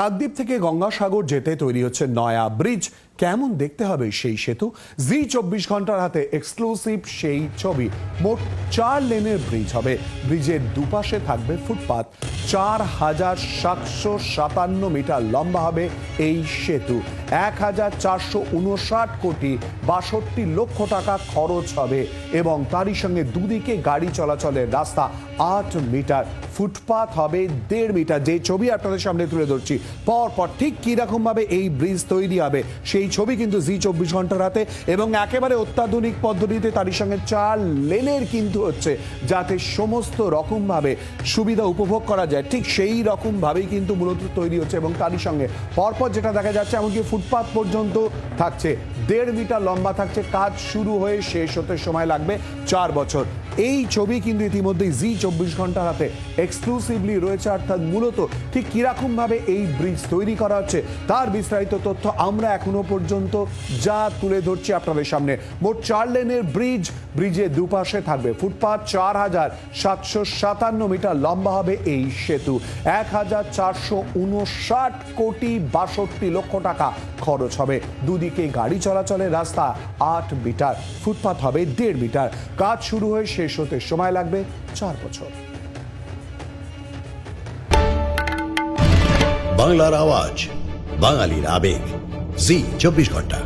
কাকদ্বীপ থেকে গঙ্গাসাগর যেতে তৈরি হচ্ছে নয়া ব্রিজ। কেমন দেখতে হবে সেই সেতু? জি চব্বিশ ঘণ্টার হাতে এক্সক্লুসিভ সেই ছবি। মোট চার লেনের ব্রিজ হবে। ব্রিজের দুপাশে থাকবে ফুটপাত। চার হাজার সাতশো সাতান্ন মিটার লম্বা হবে এই সেতু। এক হাজার চারশো উনষাট কোটি বাষট্টি লক্ষ টাকা খরচ হবে এবং তারই সঙ্গে দুদিকে গাড়ি চলাচলের রাস্তা আট মিটার। ফুটপাথ হবে দেড় মিটার। যে ছবি আপনাদের সামনে তুলে ধরছি পর পর ঠিক কীরকমভাবে এই ব্রিজ তৈরি হবে, সেই ছবি কিন্তু জি চব্বিশ ঘণ্টার হাতে এবং একেবারে অত্যাধুনিক পদ্ধতিতে তারই সঙ্গে চার লেনের কিন্তু হচ্ছে, যাতে সমস্ত রকমভাবে সুবিধা উপভোগ করা যায়। ঠিক সেই রকম ভাবেই কিন্তু মূলত তৈরি হচ্ছে এবং তারই সঙ্গে পরপর যেটা দেখা যাচ্ছে, এমনকি ফুটপাথ পর্যন্ত থাকছে। দেড় মিটার লম্বা থাকছে, কাজ শুরু হয়ে শেষ হতে সময় লাগবে চার বছর। এই ছবি কিন্তু ইতিমধ্যেই জি চব্বিশ ঘণ্টার হাতে এক্সক্লুসিভলি রয়েছে, অর্থাৎ মূলত ঠিক কীরকম ভাবে এই ব্রিজ তৈরি করা হচ্ছে, তার বিস্তারিত তথ্য আমরা এখনও পর্যন্ত যা তুলে ধরছি আপনাদের সামনে। মোট চার লেনের ব্রিজ ব্রিজের দুপাশে থাকবে। ফুটপাথ চার হাজার সাতশো সাতান্ন মিটার লম্বা হবে এই সেতু। এক হাজার চারশো উনষাট কোটি বাষট্টি লক্ষ টাকা খরচ হবে। দুদিকে গাড়ি চলাচলের রাস্তা আট মিটার ফুটপাথ হবে দেড় মিটার। কাজ শুরু হয়ে শেষ হতে সময় লাগবে চার বছর। বাংলার আওয়াজ, বাঙালির আবেগ। জি, চব্বিশ ঘণ্টা।